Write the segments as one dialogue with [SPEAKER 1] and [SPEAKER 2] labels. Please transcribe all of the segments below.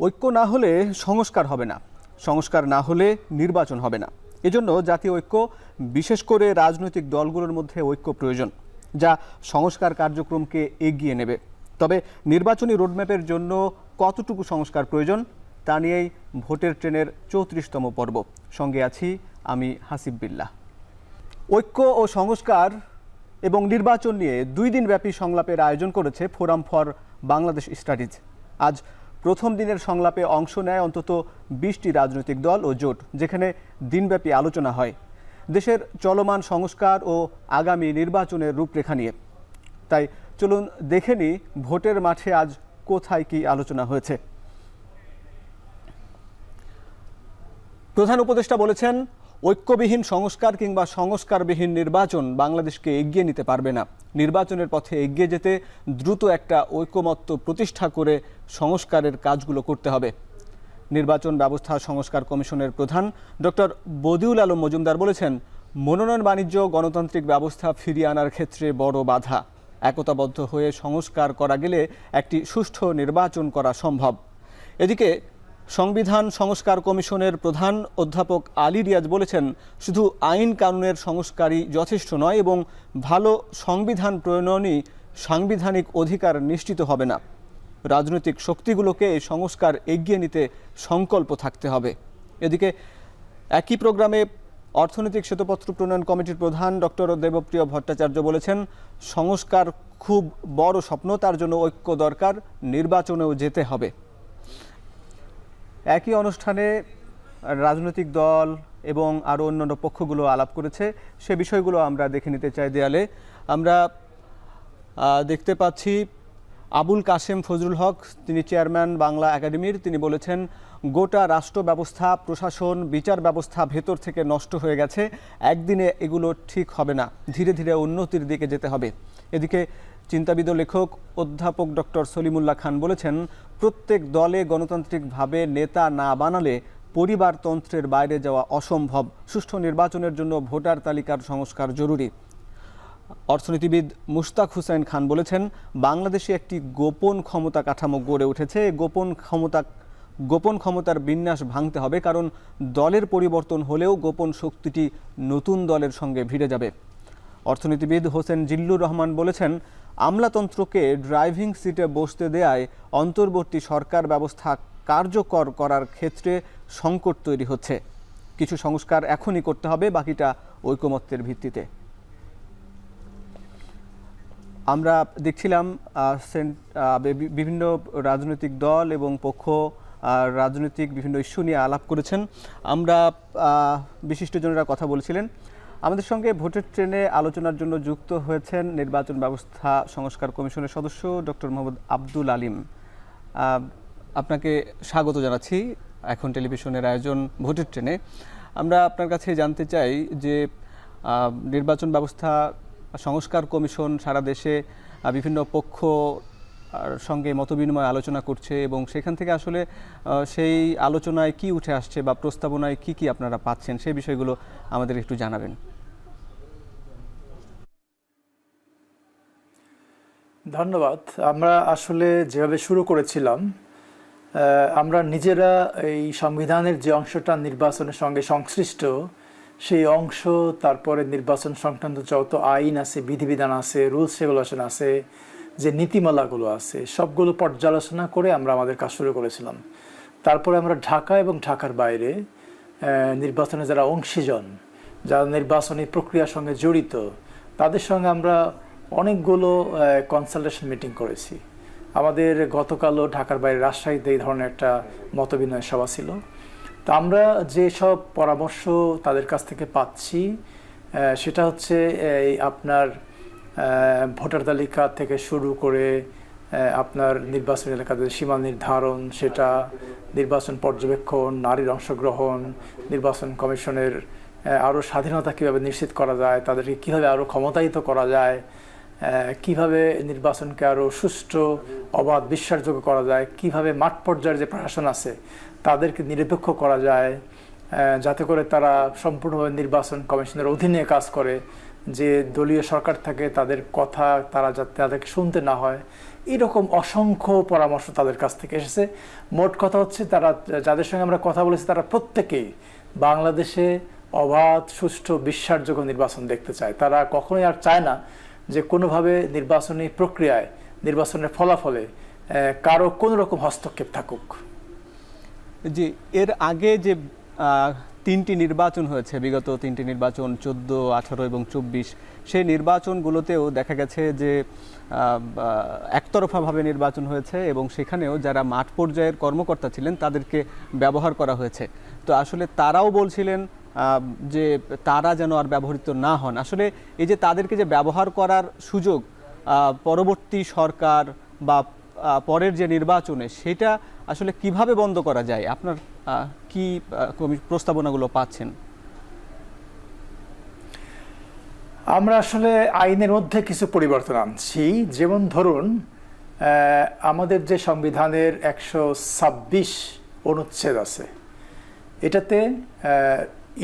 [SPEAKER 1] ঐক্য না হলে সংস্কার হবে না, সংস্কার না হলে নির্বাচন হবে না। এজন্য জাতীয় ঐক্য, বিশেষ করে রাজনৈতিক দলগুলোর মধ্যে ঐক্য প্রয়োজন, যা সংস্কার কার্যক্রমকে এগিয়ে নেবে। তবে নির্বাচনী রোডম্যাপের জন্য কতটুকু সংস্কার প্রয়োজন, তা নিয়েই ভোটের ট্রেনের চৌত্রিশতম পর্ব। সঙ্গে আছি আমি হাসিব বিল্লাহ ঐক্য ও সংস্কার এবং নির্বাচন নিয়ে দুই দিনব্যাপী সংলাপের আয়োজন করেছে ফোরাম ফর বাংলাদেশ স্টাডিজ। আজ প্রথম দিনের সংলাপে অংশ নেয় অন্তত বিশটি রাজনৈতিক দল ও জোট, যেখানে দিনব্যাপী আলোচনা হয়। দেশের চলমান সংস্কার ও আগামী নির্বাচনের রূপরেখা নিয়ে। তাই চলুন দেখে নিই ভোটের মাঠে আজ কোথায় কি আলোচনা হয়েছে। প্রধান উপদেষ্টা বলেছেন ঐক্যবিহীন সংস্কার কিংবা সংস্কারবিহীন নির্বাচন বাংলাদেশকে এগিয়ে নিতে পারবে না। নির্বাচনের পথে এগিয়ে যেতে দ্রুত একটা ঐক্যমত্য প্রতিষ্ঠা করে সংস্কারের কাজগুলো করতে হবে। নির্বাচন ব্যবস্থা সংস্কার কমিশনের প্রধান ডক্টর বদিউল আলম মজুমদার বলেছেন, মনোনয়ন বাণিজ্য, গণতান্ত্রিক ব্যবস্থা ফিরিয়ে আনার ক্ষেত্রে বড় বাধা। একতাবদ্ধ হয়ে সংস্কার করা গেলে একটি সুষ্ঠু নির্বাচন করা সম্ভব। এদিকে সংবিধান সংস্কার কমিশনের প্রধান অধ্যাপক আলী রিয়াজ বলেছেন, শুধু আইন কানুনের সংস্কারই যথেষ্ট নয় এবং ভালো সংবিধান প্রণয়নই সাংবিধানিক অধিকার নিশ্চিত হবে না। রাজনৈতিক শক্তিগুলোকে এই সংস্কার এগিয়ে নিতে সংকল্প থাকতে হবে। এদিকে একই প্রোগ্রামে অর্থনৈতিক শ্বেতপত্র প্রণয়ন কমিটির প্রধান ডক্টর দেবপ্রিয় ভট্টাচার্য বলেছেন, সংস্কার খুব বড় স্বপ্ন, তার জন্য ঐক্য দরকার, নির্বাচনেও যেতে হবে। একই অনুষ্ঠানে রাজনৈতিক দল এবং আরও অন্যান্য পক্ষগুলো আলাপ করেছে। সে বিষয়গুলো আমরা দেখে নিতে চাই দেয়ালে। আমরা দেখতে পাচ্ছি আবুল কাশেম ফজরুল হক, তিনি চেয়ারম্যান বাংলা একাডেমির। তিনি বলেছেন, গোটা রাষ্ট্র ব্যবস্থা, প্রশাসন, বিচার ব্যবস্থা ভেতর থেকে নষ্ট হয়ে গেছে। একদিনে এগুলো ঠিক হবে না। ধীরে ধীরে উন্নতির দিকে যেতে হবে। এদিকে চিন্তাবিদ লেখক, অধ্যাপক ডক্টর সলিমুল্লাহ খান বলেছেন, প্রত্যেক দলে গণতান্ত্রিকভাবে নেতা না বানালে পরিবারতন্ত্রের বাইরে যাওয়া অসম্ভব। সুষ্ঠু নির্বাচনের জন্য ভোটার তালিকার সংস্কার জরুরি। অর্থনীতিবিদ মুশতাক হুসাইন খান বলেছেন, বাংলাদেশে একটি গোপন ক্ষমতা কাঠামো গড়ে উঠেছে। গোপন ক্ষমতা, গোপন ক্ষমতার বিন্যাস ভাঙতে হবে, কারণ দলের পরিবর্তন হলেও গোপন শক্তিটি নতুন দলের সঙ্গে ভিড়ে যাবে। অর্থনীতিবিদ হোসেন জিল্লুর রহমান বলেছেন, আমলাতন্ত্রকে ড্রাইভিং সিটে বসতে দেয়ায় অন্তর্বর্তী সরকার ব্যবস্থা কার্যকর করার ক্ষেত্রে সংকট তৈরি হচ্ছে। কিছু সংস্কার এখনই করতে হবে, বাকিটা ঐকমত্যের ভিত্তিতে। আমরা দেখছিলাম বিভিন্ন রাজনৈতিক দল এবং পক্ষ রাজনৈতিক বিভিন্ন ইস্যু নিয়ে আলাপ করেছেন। আমরা বিশিষ্টজনেরা কথা বলছিলেন। আমাদের সঙ্গে ভোটের ট্রেনে আলোচনার জন্য যুক্ত হয়েছেন নির্বাচন ব্যবস্থা সংস্কার কমিশনের সদস্য ডক্টর মোহাম্মদ আব্দুল আলিম। আপনাকে স্বাগত জানাচ্ছি এখন টেলিভিশনের আয়োজন ভোটের ট্রেনে। আমরা আপনার কাছে জানতে চাই যে নির্বাচন ব্যবস্থা সংস্কার কমিশন সারা দেশে বিভিন্ন পক্ষ সঙ্গে মতবিনিময় আলোচনা করছে এবং সেখান থেকে আসলে সেই আলোচনায় কি উঠে আসছে বা প্রস্তাবনায় কি কি আপনারা পাচ্ছেন সেই বিষয়গুলো আমাদের একটু জানাবেন।
[SPEAKER 2] ধন্যবাদ। আমরা আসলে যেভাবে শুরু করেছিলাম আমরা নিজেরা এই সংবিধানের যে অংশটা নির্বাচনের সঙ্গে সংশ্লিষ্ট, সেই অংশ, তারপরে নির্বাচন সংক্রান্ত যত আইন আছে, বিধিবিধান আছে, রুলস রেগুলেশন আছে, যে নীতিমালাগুলো আছে, সবগুলো পর্যালোচনা করে আমরা আমাদের কাজ শুরু করেছিলাম। তারপরে আমরা ঢাকা এবং ঢাকার বাইরে নির্বাচনে যারা অংশীজন, যারা নির্বাচনী প্রক্রিয়ার সঙ্গে জড়িত, তাদের সঙ্গে আমরা অনেকগুলো কনসালটেশন মিটিং করেছি। আমাদের গতকালও ঢাকার বাইরে রাজশাহীতে এই ধরনের একটা মতবিনিময় সভা ছিল। তো আমরা যে সব পরামর্শ তাদের কাছ থেকে পাচ্ছি সেটা হচ্ছে, এই আপনার ভোটার তালিকা থেকে শুরু করে আপনার নির্বাচন এলাকাতে সীমা নির্ধারণ, সেটা নির্বাচন পর্যবেক্ষণ, নারীর অংশগ্রহণ, নির্বাচন কমিশনের আরও স্বাধীনতা কীভাবে নিশ্চিত করা যায়, তাদেরকে কীভাবে আরও ক্ষমতায়িত করা যায় কীভাবে নির্বাচনকে আরও সুষ্ঠু, অবাধ, বিশ্বাসযোগ্য করা যায়, কীভাবে মাঠ পর্যায়ের যে প্রশাসন আছে, তাদেরকে নিরপেক্ষ করা যায় যাতে করে তারা সম্পূর্ণভাবে নির্বাচন কমিশনের অধীনে কাজ করে, যে দলীয় সরকার থাকে, তাদের কথা তারা যাতে তাদেরকে শুনতে না হয়। এরকম অসংখ্য পরামর্শ তাদের কাছ থেকে এসেছে। মোট কথা হচ্ছে তারা, যাদের সঙ্গে আমরা কথা বলেছি, তারা প্রত্যেকেই বাংলাদেশে অবাধ, সুষ্ঠু, বিশ্বাসযোগ্য নির্বাচন দেখতে চায়। তারা কখনোই আর চায় না যে কোনোভাবে নির্বাচনী প্রক্রিয়ায়, নির্বাচনের ফলাফলে কারও কোনো রকম হস্তক্ষেপ থাকুক।
[SPEAKER 1] জি, এর আগে যে তিনটি নির্বাচন হয়েছে, বিগত তিনটি নির্বাচন, চোদ্দ, আঠারো এবং চব্বিশ, সেই নির্বাচনগুলোতেও দেখা গেছে যে একতরফাভাবে নির্বাচন হয়েছে এবং সেখানেও যারা মাঠ পর্যায়ের কর্মকর্তা ছিলেন, তাদেরকে ব্যবহার করা হয়েছে। তো আসলে তারাও বলছিলেন যে তারা যেন আর ব্যবহৃত না হন। আসলে এই যে তাদেরকে যে ব্যবহার করার সুযোগ পরবর্তী সরকার বা পরের যে নির্বাচনে সেটা আসলে কীভাবে বন্ধ করা যায়? আপনার কি প্রস্তাবনাগুলো পাচ্ছেন?
[SPEAKER 2] আমরা আসলে আইনের মধ্যে কিছু পরিবর্তন আনছি। যেমন ধরুন আমাদের যে সংবিধানের একশো ছাব্বিশ অনুচ্ছেদ আছে, এটাতে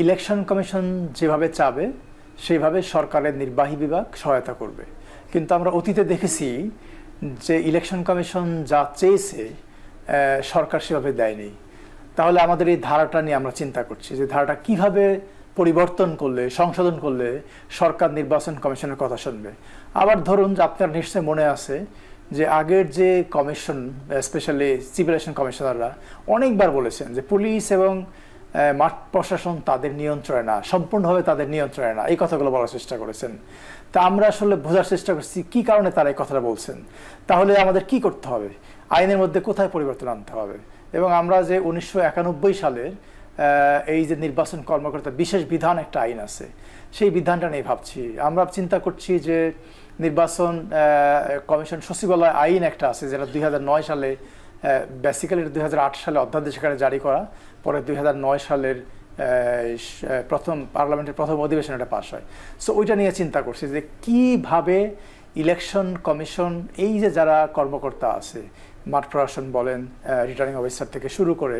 [SPEAKER 2] ইলেকশন কমিশন যেভাবে চাবে, সেইভাবে সরকারের নির্বাহী বিভাগ সহায়তা করবে। কিন্তু আমরা অতীতে দেখেছি যে ইলেকশন কমিশন যা চেয়েছে সরকার সেভাবে দেয়নি। তাহলে আমাদের এই ধারাটা নিয়ে আমরা চিন্তা করছি যে ধারাটা কীভাবে পরিবর্তন করলে, সংশোধন করলে সরকার নির্বাচন কমিশনের কথা শুনবে। আবার ধরুন যে আপনার নিশ্চয় মনে আছে যে আগের যে কমিশন স্পেশালি সিভিলেশন কমিশনাররা অনেকবার বলেছেন যে পুলিশ এবং মাঠ প্রশাসন তাদের নিয়ন্ত্রণে না, সম্পূর্ণভাবে তাদের নিয়ন্ত্রণে না। এই কথাগুলো বলার চেষ্টা করেছেন। তা আমরা আসলে বোঝার চেষ্টা করছি, কি কারণে তারা এই কথাটা বলছেন? তাহলে আমাদের কি করতে হবে? আইনের মধ্যে কোথায় পরিবর্তন আনতে হবে? এবং আমরা যে উনিশশো একানব্বই সালের এই যে নির্বাচন কর্মকর্তা বিশেষ বিধান একটা আইন আছে, সেই বিধানটা নিয়ে ভাবছি। আমরা চিন্তা করছি যে নির্বাচন কমিশন সচিবালয় আইন একটা আছে যেটা দুই হাজার নয় সালে বেসিক্যালি দু হাজার আট সালে অধ্যাদেশ আকারে জারি করা, পরে দুই হাজার নয় সালের প্রথম পার্লামেন্টের প্রথম অধিবেশন এটা পাশ হয়। সো ওইটা নিয়ে চিন্তা করছি যে কীভাবে ইলেকশন কমিশন এই যে যারা কর্মকর্তা আছে, মাঠ প্রশাসন বলেন রিটার্নিং অফিসার থেকে শুরু করে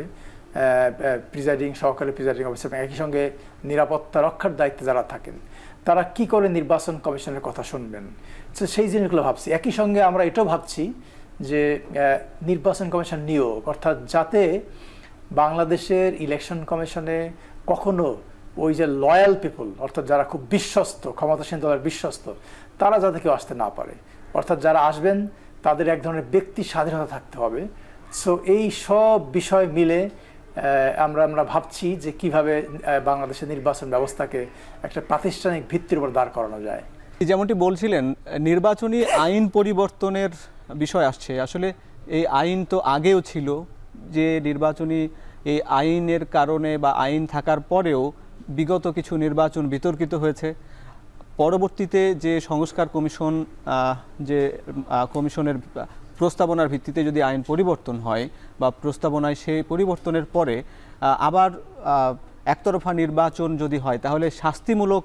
[SPEAKER 2] প্রিজাইডিং সহকারী প্রিজাইডিং অফিসার একই সঙ্গে নিরাপত্তা রক্ষার দায়িত্বে যারা থাকেন, তারা কি করে নির্বাচন কমিশনের কথা শুনবেন? তো সেই জিনিসগুলো ভাবছি। একই সঙ্গে আমরা এটাও ভাবছি যে নির্বাচন কমিশন নিয়োগ, অর্থাৎ যাতে বাংলাদেশের ইলেকশন কমিশনে কখনো ওই যে লয়াল পিপল অর্থাৎ যারা খুব বিশ্বস্ত, ক্ষমতাসীন দলের বিশ্বস্ত, তারা যাতে কেউ আসতে না পারে। অর্থাৎ যারা আসবেন, তাদের এক ধরনের ব্যক্তি স্বাধীনতা থাকতে হবে। সো এই সব বিষয় মিলে আমরা আমরা ভাবছি যে কীভাবে বাংলাদেশের নির্বাচন ব্যবস্থাকে একটা প্রাতিষ্ঠানিক ভিত্তির উপর দাঁড় করানো যায়।
[SPEAKER 1] যেমনটি বলছিলেন, নির্বাচনী আইন পরিবর্তনের বিষয় আসছে। আসলে এই আইন তো আগেও ছিল যে নির্বাচনী এই আইনের কারণে বা আইন থাকার পরেও বিগত কিছু নির্বাচন বিতর্কিত হয়েছে। পরবর্তীতে যে সংস্কার কমিশন যে কমিশনের প্রস্তাবনার ভিত্তিতে যদি আইন পরিবর্তন হয় বা প্রস্তাবনায় সেই পরিবর্তনের পরে আবার একতরফা নির্বাচন যদি হয়, তাহলে শাস্তিমূলক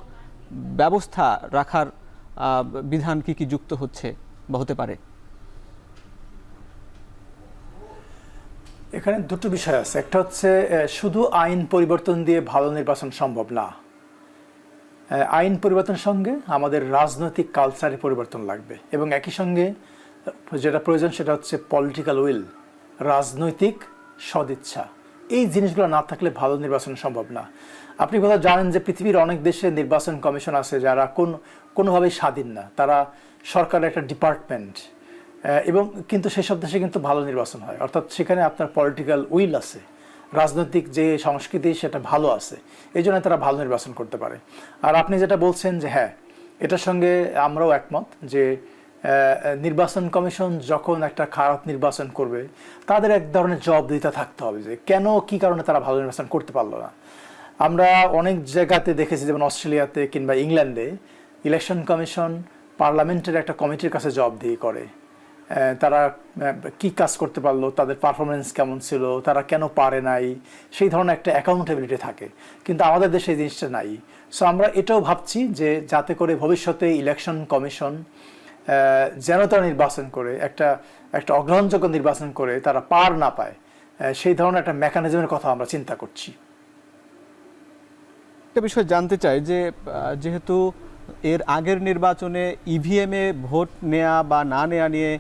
[SPEAKER 1] ব্যবস্থা রাখার বিধান কি কি যুক্ত হচ্ছে বা হতে পারে?
[SPEAKER 2] এখানে দুটো বিষয় আছে। একটা হচ্ছে শুধু আইন পরিবর্তন দিয়ে ভালো নির্বাচন সম্ভব না। আইন পরিবর্তন সঙ্গে আমাদের রাজনৈতিক কালচারে পরিবর্তন লাগবে। এবং একই সঙ্গে, যেটা প্রয়োজন সেটা হচ্ছে পলিটিক্যাল উইল রাজনৈতিক সদিচ্ছা। এই জিনিসগুলো না থাকলে ভালো নির্বাচন সম্ভব না। আপনি কোথাও জানেন যে পৃথিবীর অনেক দেশে নির্বাচন কমিশন আছে যারা কোন, কোনোভাবেই স্বাধীন না। তারা সরকারের একটা ডিপার্টমেন্ট এবং কিন্তু সেসব দেশে কিন্তু ভালো নির্বাচন হয়। অর্থাৎ সেখানে আপনার পলিটিক্যাল উইল আছে। রাজনৈতিক যে সংস্কৃতি, সেটা ভালো আছে। এই জন্য তারা ভালো নির্বাচন করতে পারে। আর আপনি যেটা বলছেন যে হ্যাঁ এটার সঙ্গে আমরাও একমত যে নির্বাচন কমিশন যখন একটা খারাপ নির্বাচন করবে, তাদের এক ধরনের জবাবদিহিতা থাকতে হবে যে, কেন, কি কারণে তারা ভালো নির্বাচন করতে পারল না? আমরা অনেক জায়গাতে দেখেছি, যেমন অস্ট্রেলিয়াতে কিংবা ইংল্যান্ডে, ইলেকশন কমিশন পার্লামেন্টের একটা কমিটির কাছে জবাবদিহি করে। তারা কি কাজ করতে পারল, তাদের পারফরমেন্স কেমন ছিল, তারা কেন পারে নাই, সেই ধরনের একটা অ্যাকাউন্টেবিলিটি থাকে। কিন্তু আমাদের দেশে এই জিনিসটা নাই। সো আমরা এটাও ভাবছি যে যাতে করে ভবিষ্যতে ইলেকশন কমিশন যেন তারা নির্বাচন করে, একটা একটা অগ্রহণযোগ্য নির্বাচন করে, তারা পার না পায় সেই ধরনের একটা মেকানিজমের কথা আমরা চিন্তা করছি।
[SPEAKER 1] একটা বিষয় জানতে চাই যে যেহেতু এর আগের নির্বাচনে ইভিএমে ভোট নেওয়া বা না নেয়া নিয়ে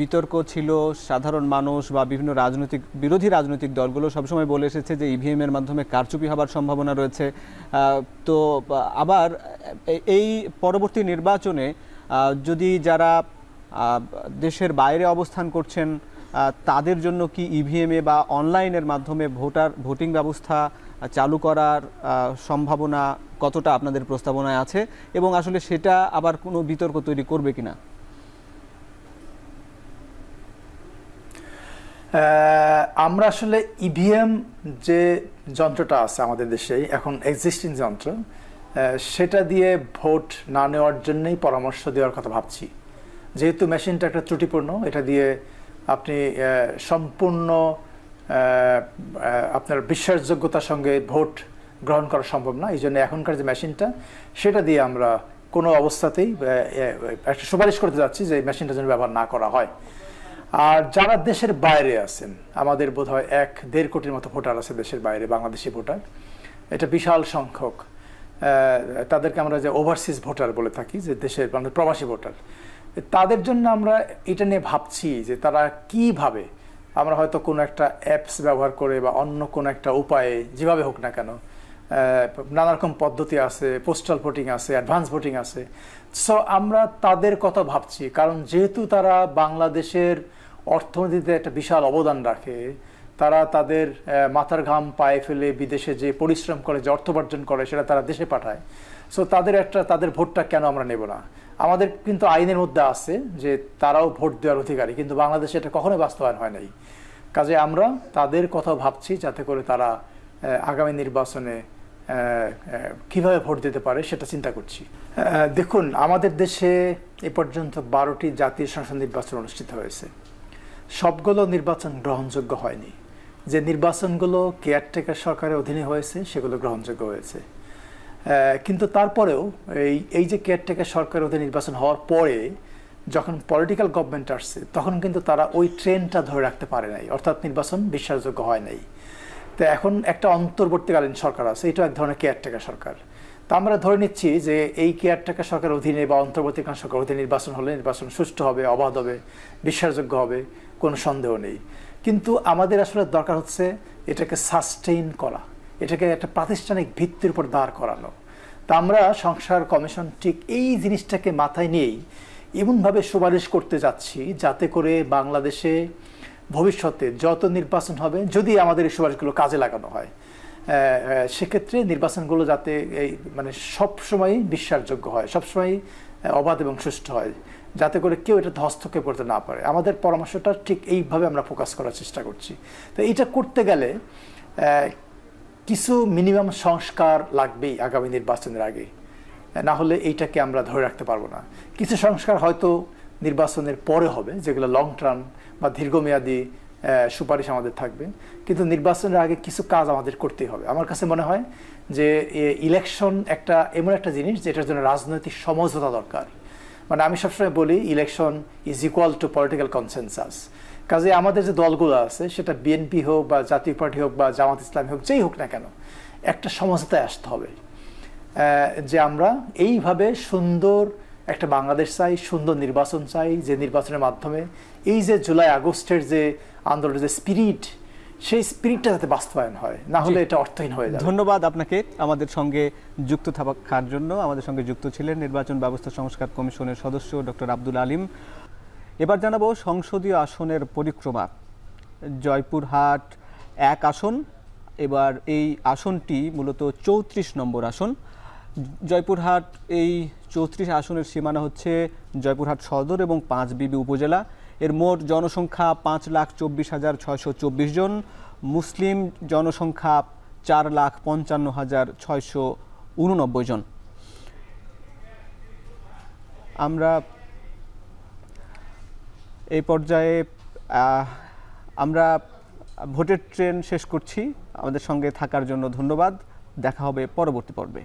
[SPEAKER 1] বিতর্ক ছিল, সাধারণ মানুষ বা বিভিন্ন রাজনৈতিক, বিরোধী রাজনৈতিক দলগুলো সবসময় বলে এসেছে যে ইভিএম এর মাধ্যমে কারচুপি হবার সম্ভাবনা রয়েছে। তো আবার এই পরবর্তী নির্বাচনে যদি যারা দেশের বাইরে অবস্থান করছেন তাদের জন্য কি ইভিএমে বা অনলাইনের মাধ্যমে ভোটার, ভোটিং ব্যবস্থা চালু করার সম্ভাবনা কতটা আপনাদের প্রস্তাবনায় আছে? এবং আসলে সেটা আবার কোনো বিতর্ক তৈরি করবে কিনা?
[SPEAKER 2] আমরা আসলে ইভিএম যে যন্ত্রটা আছে আমাদের দেশে, এখন এক্সিস্টিং যন্ত্র সেটা দিয়ে ভোট না নেওয়ার জন্যই পরামর্শ দেওয়ার কথা ভাবছি। যেহেতু মেশিনটা একটা ত্রুটিপূর্ণ, এটা দিয়ে আপনি সম্পূর্ণ আপনার বিশ্বাসযোগ্যতার সঙ্গে ভোট গ্রহণ করা সম্ভব না। এই জন্য এখনকার যে মেশিনটা, সেটা দিয়ে আমরা কোনো অবস্থাতেই একটা সুপারিশ করতে যাচ্ছি যে মেশিনটা যেন ব্যবহার না করা হয়। আর যারা দেশের বাইরে আছেন, আমাদের বোধ হয় এক দেড় কোটির মতো ভোটার আছে দেশের বাইরে, বাংলাদেশি ভোটার, এটা বিশাল সংখ্যক। তাদেরকে আমরা যে ওভারসিজ ভোটার বলে থাকি, যে দেশের মানে প্রবাসী ভোটার, তাদের জন্য আমরা এটা নিয়ে ভাবছি যে তারা কীভাবে, আমরা হয়তো কোনো একটা অ্যাপস ব্যবহার করে বা অন্য কোনো একটা উপায়ে যেভাবে হোক না কেন নানা রকম পদ্ধতি আছে পোস্টাল ভোটিং আছে অ্যাডভান্স ভোটিং আছে। সো আমরা তাদের কথা ভাবছি। কারণ যেহেতু তারা বাংলাদেশের অর্থনীতিতে একটা বিশাল অবদান রাখে, তারা তাদের মাথার ঘাম পায়ে ফেলে বিদেশে যে পরিশ্রম করে, যে অর্থোপার্জন করে, সেটা তারা দেশে পাঠায়। সো তাদের একটা, তাদের ভোটটা কেন আমরা নেব না? আমাদের কিন্তু আইনের মধ্যে আছে যে তারাও ভোট দেওয়ার অধিকারী, কিন্তু বাংলাদেশে এটা কখনোই বাস্তবায়ন হয় নাই। কাজে আমরা তাদের কথা ভাবছি যাতে করে তারা আগামী নির্বাচনে কীভাবে ভোট দিতে পারে সেটা চিন্তা করছি। দেখুন, আমাদের দেশে এ পর্যন্ত বারোটি জাতীয় সংসদ নির্বাচন অনুষ্ঠিত হয়েছে। সবগুলো নির্বাচন গ্রহণযোগ্য হয়নি। যে নির্বাচনগুলো কেয়ারটেকার সরকারের অধীনে হয়েছে, সেগুলো গ্রহণযোগ্য হয়েছে। কিন্তু তারপরেও এই এই যে কেয়ারটেকার সরকারের অধীনে নির্বাচন হওয়ার পরে যখন পলিটিক্যাল গভর্নমেন্ট আসছে, তখন কিন্তু তারা ওই ট্রেনটা ধরে রাখতে পারে নাই। অর্থাৎ নির্বাচন বিশ্বাসযোগ্য হয় নাই। তো এখন একটা অন্তর্বর্তীকালীন সরকার আছে এটা এক ধরনের কেয়ারটেকার সরকার। তা আমরা ধরে নিচ্ছি যে এই কেয়ারটেকার সরকার অধীনে বা অন্তর্বর্তীকালীন সরকার অধীনে নির্বাচন হলে নির্বাচন সুষ্ঠু হবে, অবাধ হবে, বিশ্বাসযোগ্য হবে, কোনো সন্দেহ নেই। কিন্তু আমাদের আসলে দরকার হচ্ছে এটাকে সাস্টেইন করা, এটাকে একটা প্রাতিষ্ঠানিক ভিত্তির উপর দাঁড় করানো। তা আমরা সংসার কমিশন ঠিক এই জিনিসটাকে মাথায় নিয়েই এমনভাবে সুপারিশ করতে যাচ্ছি যাতে করে বাংলাদেশে ভবিষ্যতে যত নির্বাচন হবে, যদি আমাদের এই সুপারিশগুলো কাজে লাগানো হয় সেক্ষেত্রে নির্বাচনগুলো যাতে এই মানে সবসময় বিশ্বাসযোগ্য হয় সবসময় অবাধ এবং সুষ্ঠু হয়, যাতে করে কেউ এটা হস্তক্ষেপ করতে না পারে। আমাদের পরামর্শটা ঠিক এইভাবে আমরা ফোকাস করার চেষ্টা করছি। তো এটা করতে গেলে কিছু মিনিমাম সংস্কার লাগবেই আগামী নির্বাচনের আগে। না হলে এইটাকে আমরা ধরে রাখতে পারব না। কিছু সংস্কার হয়তো নির্বাচনের পরে হবে, যেগুলো লং টার্ম বা দীর্ঘমেয়াদী সুপারিশ আমাদের থাকবে। কিন্তু নির্বাচনের আগে কিছু কাজ আমাদের করতেই হবে। আমার কাছে মনে হয় যে ইলেকশন একটা এমন একটা জিনিস যেটার জন্য রাজনৈতিক সমঝোতা দরকার। মানে আমি সবসময় বলি election is equal to political consensus কাজে আমাদের যে দলগুলো আছে, সেটা বিএনপি হোক বা জাতীয় পার্টি হোক বা জামাত ইসলামী হোক, যেই হোক না কেন, একটা সমঝোতায় আসতে হবে। যে আমরা এইভাবে সুন্দর একটা বাংলাদেশ চাই সুন্দর নির্বাচন চাই যে নির্বাচনের মাধ্যমে। এই যে জুলাই আগস্টের যে আন্দোলনের যে স্পিরিট সেই স্পিরিটটা যাতে বাস্তবায়ন হয় না হলে এটা অর্থহীন হয়ে যাবে।
[SPEAKER 1] ধন্যবাদ আপনাকে আমাদের সঙ্গে যুক্ত থাকার জন্য। আমাদের সঙ্গে যুক্ত ছিলেন নির্বাচন ব্যবস্থা সংস্কার কমিশনের সদস্য ডক্টর আব্দুল আলিম। এবার জানাব সংসদীয় আসনের পরিক্রমা। জয়পুরহাট এক আসন এবার এই আসনটি মূলত চৌত্রিশ নম্বর আসন। জয়পুরহাট এই চৌত্রিশ আসনের সীমানা হচ্ছে জয়পুরহাট সদর এবং পাঁচ বিবি উপজেলা। এর মোট জনসংখ্যা পাঁচ লাখ চব্বিশ হাজার ছয়শো চব্বিশ জন। মুসলিম জনসংখ্যা চার লাখ পঞ্চান্ন হাজার ছয়শো উননব্বই জন। আমরা এই পর্যায়ে আমরা ভোটের ট্রেন শেষ করছি। আমাদের সঙ্গে থাকার জন্য ধন্যবাদ। দেখা হবে পরবর্তী পর্বে।